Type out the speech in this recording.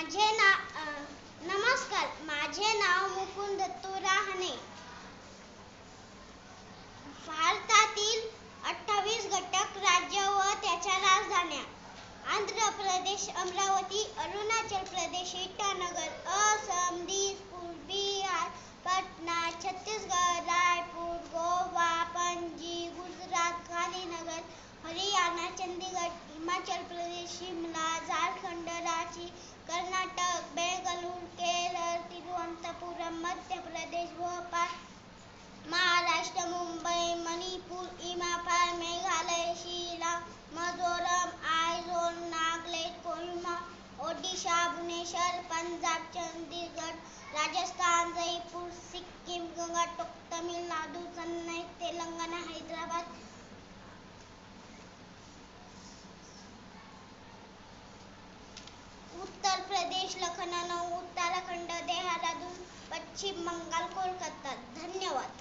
माझे ना नमस्कार. माझे नाव मुकुंद दत्तू भारतातील अठ्ठावीस घटक राज्य व त्याच्या राजधान्या. आंध्र प्रदेश अमरावती अरुणाचल प्रदेश इटानगर असम दिसपूर बिहार पटना छत्तीसगड रायपूर गोवा पणजी गुजरात गांधीनगर हरियाणा चंदीगड हिमाचल प्रदेश शिमला काशी कर्नाटक बेंगळूर केरळ तिरुवनंतपुरम मध्य प्रदेश भोपाळ महाराष्ट्र मुंबई मणिपूर इमाफाळ मेघालय शिलांग मिझोरम आयझोल नागलेट कोहिमा ओडिशा भुवनेश्वर पंजाब चंदीगड राजस्थान जयपूर सिक्कीम गंगाटोक तमिळनाडू चेन्नई तेलंगणा हैदराबाद प्रदेश लखनौ उत्तराखंड देहरादून पश्चिम बंगाल कोलकाता. धन्यवाद.